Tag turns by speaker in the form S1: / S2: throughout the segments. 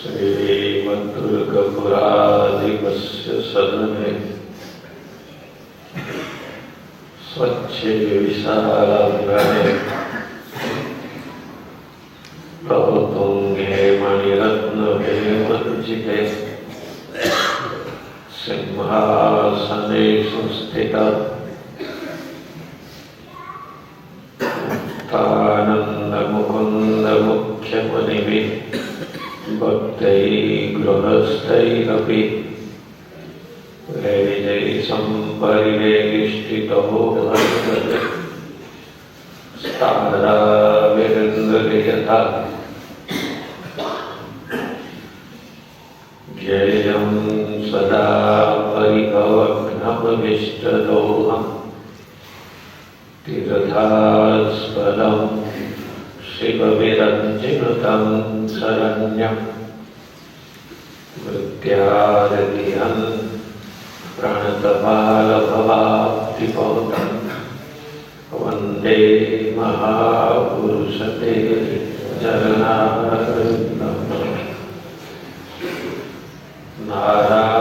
S1: श्रीमद्दुर्गपुराधिपस्य सदने स्वच्छे विशालाङ्गणे प्रभुतुङ्गे मणिरत्नहेमञ्चिते सिंहासने संस्थिता गृहस्थैरपि वैजैः सम्परिवेष्टितो वर्तते स्ताराविरन्दयथा ज्ञेयं सदा परिभवघ्नमभिष्टदोहम् तीर्थास्पदं शिवविरञ्जिनुतं વૃત્યારગ્નિહં પ્રાણકપાલભવાપ્તિપૌતં વંદે મહાપુરુષ તે ચરણારવિંદમ નારાયણ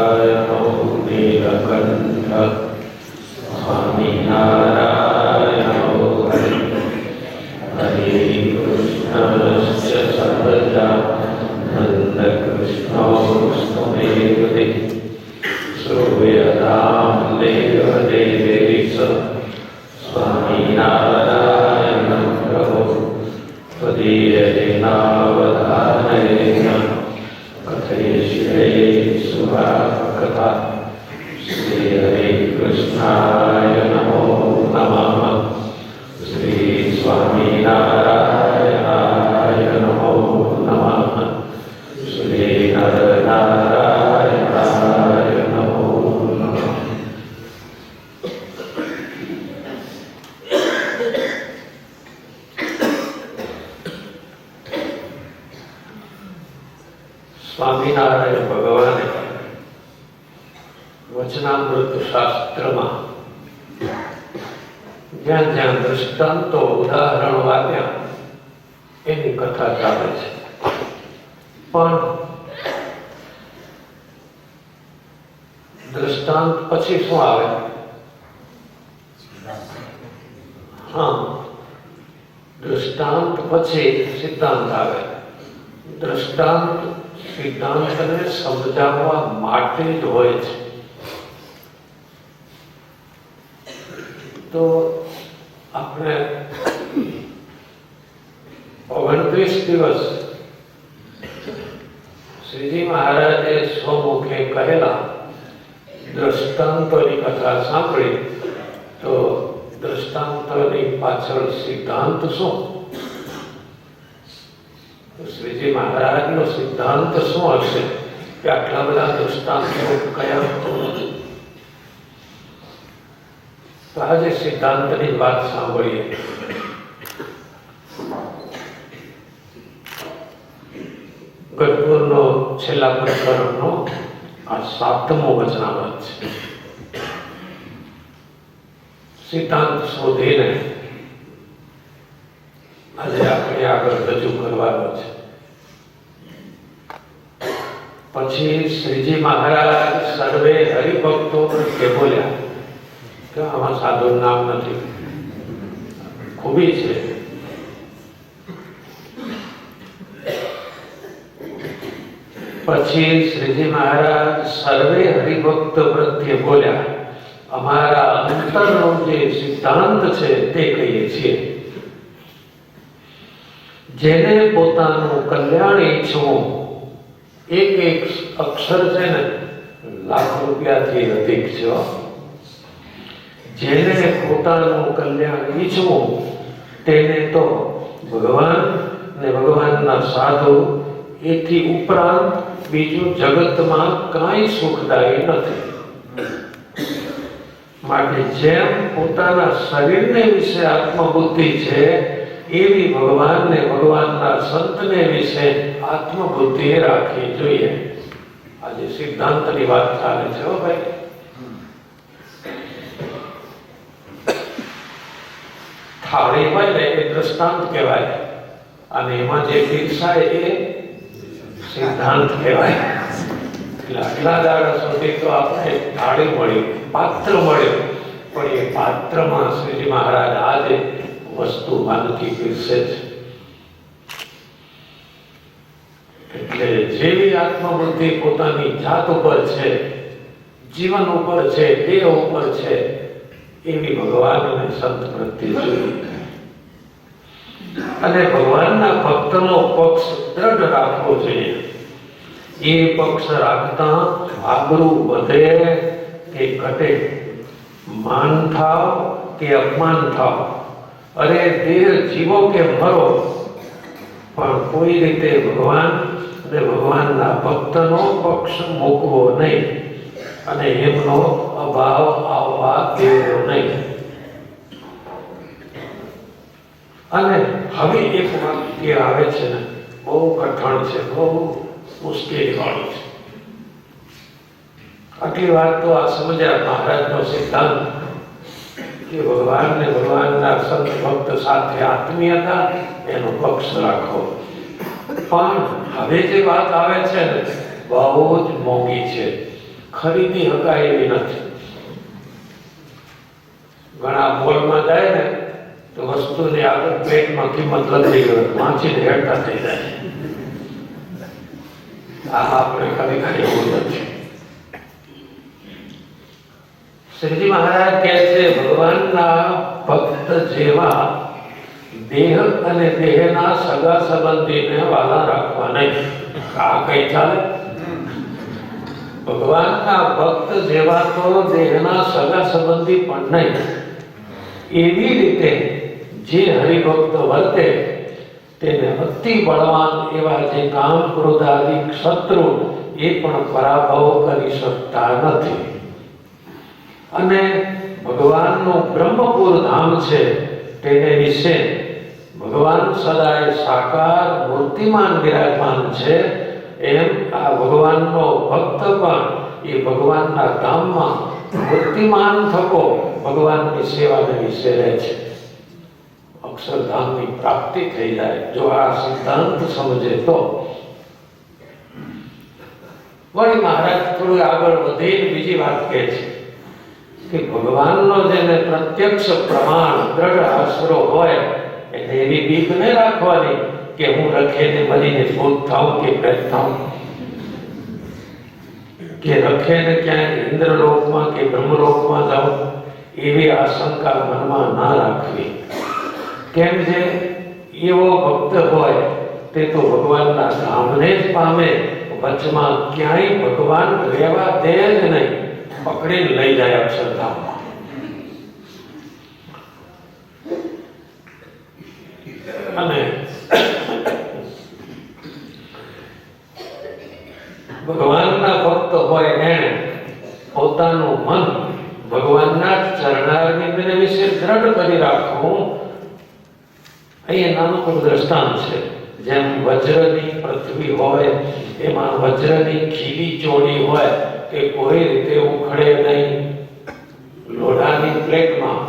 S1: uh, વચનામૃત શાસ્ત્રમાં જ્યાં જ્યાં દૃષ્ટાંતો ઉદાહરણો આપ્યા, એની કથા ચાલે છે. પણ દૃષ્ટાંત પછી શું આવે? હા. દૃષ્ટાંત પછી સિદ્ધાંત આવે. દ્રષ્ટાંત સિદ્ધાંતને સમજાવવા માટે જ હોય છે. તો આપણે ઓગણત્રીસ દિવસ શ્રીજી મહારાજે સ્વમુખે કહેલા, દ્રષ્ટાંતોની કથા સાંભળી, તો દ્રષ્ટાંતોની પાછળ સિદ્ધાંત શું? શ્રીજી મહારાજનો સિદ્ધાંત શું હશે? કે આટલા બધા દ્રષ્ટાંતો કયા તો આજે સિદ્ધાંતની વાત સાંભળીએ. ગઢપુરનો છેલ્લા પ્રકરણનો આ સાતમો વચનામૃત છે. સિદ્ધાંત શોધીને આજે આપણે આગળ રજૂ કરવાનો છે. પછી શ્રીજી મહારાજ સર્વે હરિભક્તો કે બોલ્યા કે આમાં સાધુનું નામ નથી. ખૂબી છે. પછી શ્રીજી મહારાજ સર્વે હરિભક્ત પ્રત્યે બોલ્યા, અમારા અંતરનો જે સિદ્ધાંત છે તે કહીએ છીએ. જેને પોતાનું કલ્યાણ ઈચ્છવું એક એક અક્ષર છે ને, લાખ રૂપિયાથી અધિક છે. જેને પોતાનું કલ્યાણ ઈચ્છવું, તેને તો ભગવાન ને ભગવાનના સાધુ એથી ઉપરાંત બીજું જગતમાં કાંઈ સુખદાયી નથી. માટે જેમ પોતાના શરીરને વિશે આત્મબુદ્ધિ છે, એવી ભગવાનને ભગવાનના સંતને વિશે આત્મબુદ્ધિ રાખવી જોઈએ. આજે સિદ્ધાંતની વાત ચાલે છે ભાઈ. થાળી હોય ને એ દ્રષ્ટાંત કહેવાય. અને એમાં જે પીરસાય એ સિદ્ધાંત કહેવાય. એટલે આટલા દાડા સુધી તો આપણે થાળી મળી, પાત્ર મળ્યું. પણ એ પાત્રમાં શ્રીજી મહારાજ આજે વસ્તુ માનતી પીરસે છે. એટલે જેવી આત્મબુદ્ધિ પોતાની જાત ઉપર છે, જીવન ઉપર છે, દેહ ઉપર છે એવી ભગવાન અને સંત પ્રત્યે જોઈએ અને ભગવાનના ભક્તનો પક્ષ દ્રઢ રાખવો જોઈએ. એ પક્ષ રાખતા આગરું વધે કે ઘટે? માન થાવ કે અપમાન થાવ? અરે દેહ જીવો કે મરો? પણ કોઈ રીતે ભગવાન અને ભગવાનના ભક્તનો પક્ષ મૂકવો નહીં. અને એમનો અભાવ, આવવા દેવો નહીં. અને હવે એક વાક્ય આવે છે ને, બહુ કઠણ છે, બહુ મુશ્કેલી વાળું છે. આટલી વાત તો આ સમજ્યા મહારાજનો સિદ્ધાંત કે ભગવાન ને ભગવાનના સંત ભક્ત સાથે આત્મીયતા એનો પક્ષ રાખો. પણ હવે જે વાત આવે છે ને, બહુ જ મોંઘી છે. ખરીદી શકાય એવી નથી. ઘણા મોલમાં જાય ને, તો વસ્તુની આગળ પેટમાં કિંમત લખી ગયો વાંચીને હેડતા થઈ જાય. આ આપણે ખરેખર એવું નથી. શ્રીજી મહારાજ કહે છે, ભગવાનના ભક્ત જેવા દેહ અને દેહના સગા સંબંધીને વાલા રાખવા નહીં. આ કઈ ચાલે? ભગવાનના ભક્ત જેવા તો દેહના સગા સંબંધી પણ નહીં. એવી રીતે જે હરિભક્ત વર્તે, તેને અતિ બળવાન એવા જે કામ ક્રોધાદિક શત્રુ, એ પણ પરાભવ કરી શકતા નથી. અને ભગવાનનું બ્રહ્મપુર ધામ છે, તેને વિશે ભગવાન સદાય સાકાર મૂર્તિમાન વિરાજમાન છે એમ આ ભગવાનનો ભક્ત પણ એ ભગવાનના ધામમાં મૂર્તિમાન થકો ભગવાનની સેવાને વિશે રહે છે. અક્ષરધામની પ્રાપ્તિ થઈ જાય. જો આ સિદ્ધાંત સમજે તો. વળી મહારાજ થોડું આગળ વધીને બીજી વાત કહે છે કે ભગવાનનો જેને પ્રત્યક્ષ પ્રમાણ દ્રઢ આશરો હોય, એને એવી બીક નહીં રાખવાની કે હું રખેને મરીને ભૂત થાઉં કે પ્રેત થાઉં કે રખેને ક્યાંય ઇન્દ્રલોકમાં કે બ્રહ્મલોકમાં જાઉં એવી આશંકા મનમાં ના રાખવી કેમ છે એવો ભક્ત હોય તે તો ભગવાનના ધામને જ પામે વચમાં ક્યાંય ભગવાન રહેવા દે જ નહીં પકડીને લઈ જાય અક્ષરધામમાં અને ભગવાનના ભક્ત હોય એને પોતાનું મન ભગવાનના ચરણારવિંદને વિશે દ્રઢ કરી રાખવું અહીંયા નાનકડું દ્રષ્ટાંત છે. જેમ વજ્રની પૃથ્વી હોય, એમાં વજ્રની ખીલી ચોડી હોય કે કોઈ રીતે ઉખડે નહીં. લોઢાની પ્લેટમાં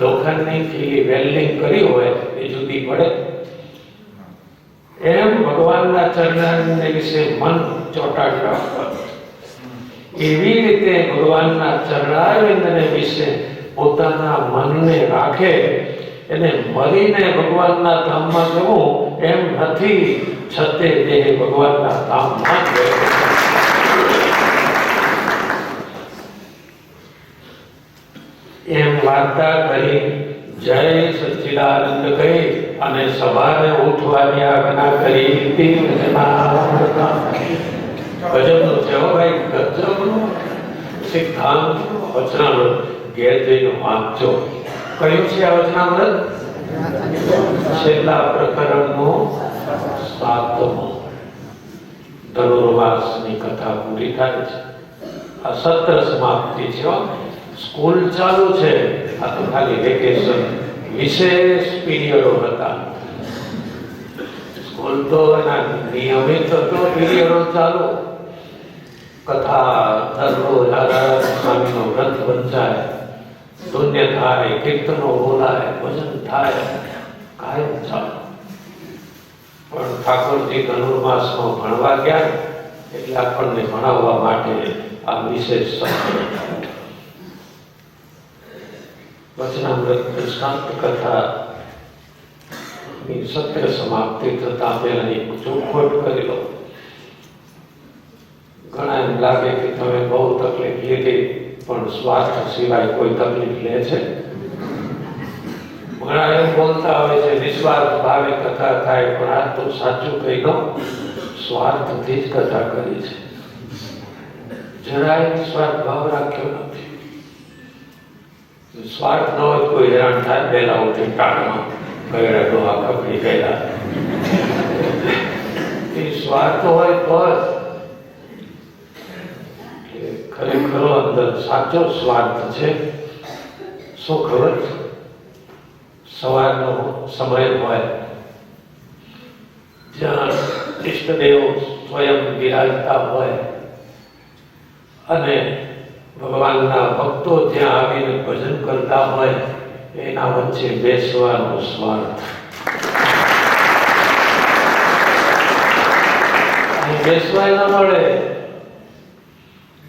S1: લોખંડની ખીલી વેલ્ડિંગ કરી હોય એ જુદી પડે. એમ ભગવાનના ચરણારવિંદ વિશે મન ચોટાડી રાખવા એવી રીતે ભગવાનના ચરણારવિંદને વિશે પોતાના મનને રાખે એને મરીને ભગવાનના ધામમાં જવું એમ નથી છતે દેહ ભગવાનના ધામમાં જ એમ વાર્તા કરી જય સચ્ચિદાનંદ કહી અને સભાને ઉઠવાની આજ્ઞા કરી હતી છે હો ભાઈ ગજબનું સિદ્ધાંત વચનામૃત ઘેર જઈને વાંચો. કયું છે આ વચનામૃત? છેલ્લા પ્રકરણનો સાતમો. ધનુર્વાસની કથા પૂરી થાય છે. આ સત્ર સમાપ્તિ છે સ્કૂલ ચાલુ છે. આ તો ખાલી વેકેશન વિશેષ પીરિયડો હતા. સ્કૂલ તો એના નિયમિત તો પીરિયડો ચાલુ. કથા દરરોજ આધાર સ્વામીનો ગ્રંથ વંચાય ધુન્ય થાય કીર્તનો બોલાય ભજન થાય કાયમ ચાલુ પણ ઠાકોરજી ધનુર્માસમાં ભણવા ગયા એટલે આપણને ભણાવવા માટે આ વિશેષ સત્ય વચનામૃત દૃષ્ટાંત કથા ની સત્ય સમાપ્તિ થતા પહેલા એક ચોખવટ કરી લો. ઘણા લાગે કે તમે બહુ તકલીફ લીધી, પણ સ્વાર્થ સિવાય કોઈ તકલીફ લે છે? ઘણા એમ બોલતા હોય છે, નિસ્વાર્થ ભાવે કથા થાય, પણ આ તો સાચું કહી દઉં સ્વાર્થથી જ કથા કરી છે. જરાય નિસ્વાર્થ ભાવ રાખ્યો નથી. સ્વાર્થ ન હોય કોઈ હેરાન થાય પહેલા ઉઠી ટાળમાં કયડા ડોહા કપડી ગયેલા. એ સ્વાર્થ હોય જ ખરેખરો અંદર સાચો સ્વાર્થ છે શું સવારનો સમય હોય જ્યાં ઈષ્ટદેવ સ્વયં બિરાજતા હોય અને ભગવાનના ભક્તો ત્યાં આવીને ભજન કરતા હોય એના વચ્ચે બેસવાનો સ્વાર્થ બેસવા ના મળે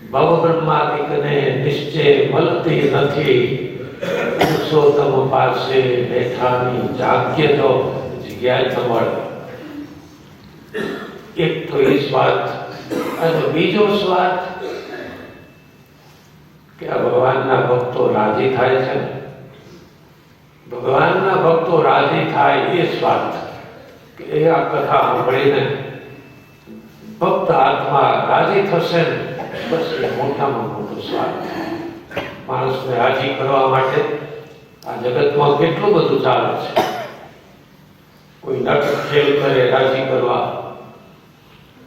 S1: ભવ બ્રહ્માદિકને નિશ્ચય મળતી નથી પુરુષોત્તમ પાસે બેઠાની જાગ્ય તો જગ્યા ન મળે એક તો એ સ્વાર્થ અને બીજો સ્વાર્થ કે આ ભગવાનના ભક્તો રાજી થાય છે ને ભગવાનના ભક્તો રાજી થાય એ સ્વાર્થ કે એ આ કથા સાંભળીને ભક્ત આત્મા રાજી થશે ને બસ એ મોટામાં મોટો સ્વાર્થ માણસને રાજી કરવા માટે આ જગતમાં કેટલું બધું ચાલે છે. કોઈ નાટક ખેલ કરે, રાજી કરવા.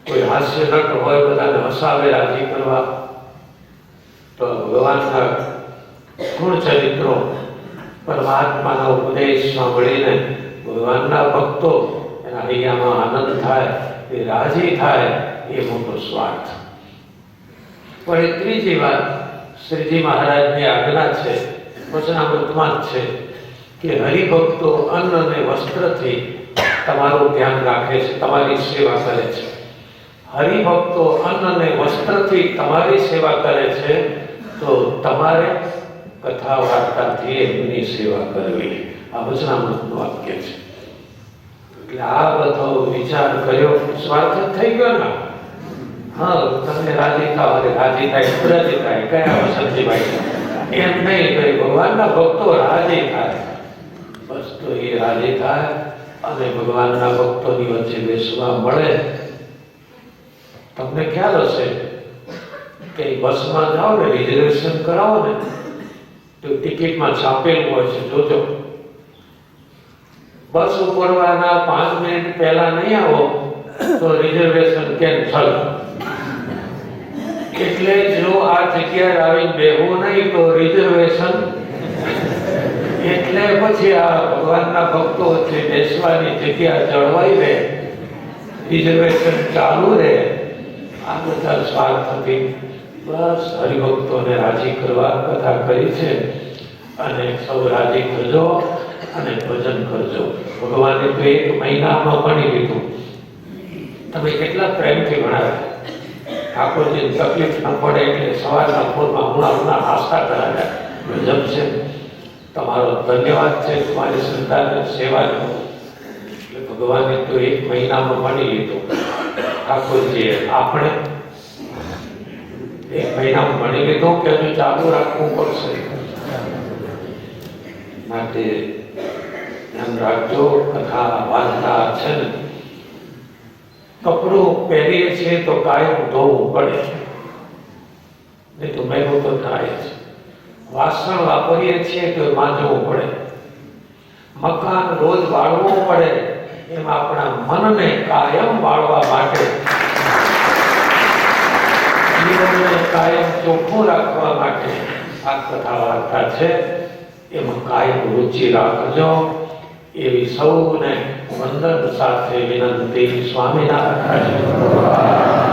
S1: કોઈ હાસ્ય નટ હોય, બધાને હસાવે, રાજી કરવા. તો ભગવાનના ગુણ ચરિત્રો પરમાત્માનો ઉપદેશ સાંભળીને ભગવાનના ભક્તો એના હૈયામાં આનંદ થાય, એ રાજી થાય, એ મોટો સ્વાર્થ. પણ ત્રીજી વાત, શ્રીજી મહારાજની આજ્ઞા છે, વચનામૃતમાં જ છે, કે હરિભક્તો અન્ન અને વસ્ત્રથી તમારું ધ્યાન રાખે છે, તમારી સેવા કરે છે. હરિભક્તો અન્ન અને વસ્ત્રથી તમારી સેવા કરે છે, તો તમારે કથા વાર્તાથી એમની સેવા કરવી. આ વચનામૃતનું વાક્ય છે. એટલે આ બધો વિચાર કર્યો, સ્વાર્થ થઈ ગયો ને? હા તમે રાજી થાવ રાજી થાય રાજી થાય કયા વસંતજીભાઈ એમ નહીં ભાઈ ભગવાનના ભક્તો રાજી થાય બસ તો એ રાજી થાય અને ભગવાનના ભક્તોની વચ્ચે બેસવા મળે. તમને ખ્યાલ હશે કે બસમાં જાઓ ને રિઝર્વેશન કરાવો ને, તો ટિકિટમાં છાપેલું હોય છે, જોજો. બસ ઉપરવાના પાંચ મિનિટ પહેલા નહીં આવો, તો રિઝર્વેશન કેન્સલ એટલે જો આ જગ્યાએ આવીને બેહવું નહીં તો રિઝર્વેશન એટલે પછી આ ભગવાનના ભક્તો વચ્ચે બેસવાની જગ્યા જળવાઈ રહે રિઝર્વેશન ચાલુ રહે, આ બધા સ્વાર્થ હતી બસ હરિભક્તોને રાજી કરવા કથા કરી છે અને સૌ રાજી કરજો અને ભજન કરજો. ભગવાને તો એક મહિનામાં ભણી લીધું. તમે કેટલા પ્રેમથી ભણાવ્યા? ઠાકોરજી તકલીફ ન પડે એટલે સવારના ફોનમાં હમણાં હમણાં આસ્થા કરાવ્યા. ગજબ છે તમારો ધન્યવાદ છે, તમારી શ્રદ્ધાને સેવાનો એટલે ભગવાને તો એક મહિનામાં માની લીધું. ઠાકોરજીએ આપણે એક મહિનામાં ભણી લીધું કે હજુ ચાલુ રાખવું પડશે. માટે ધ્યાન રાખજો, કથા વાર્તા છે ને. કપડું પહેરીએ છીએ તો કાયમ ધોવું પડે છે. નહીં તો મેઘો તો થાય છે. વાસણ વાપરીએ છીએ તો માંજવું પડે. મકાન રોજ વાળવું પડે, એમ આપણા મનને કાયમ વાળવા માટે. જીવનને કાયમ ચોખ્ખું રાખવા માટે આ કથા વાર્તા છે. એમાં કાયમ રુચિ રાખજો. એવી સૌને વંદન સાથે વિનંતી સ્વામિનારાયણ.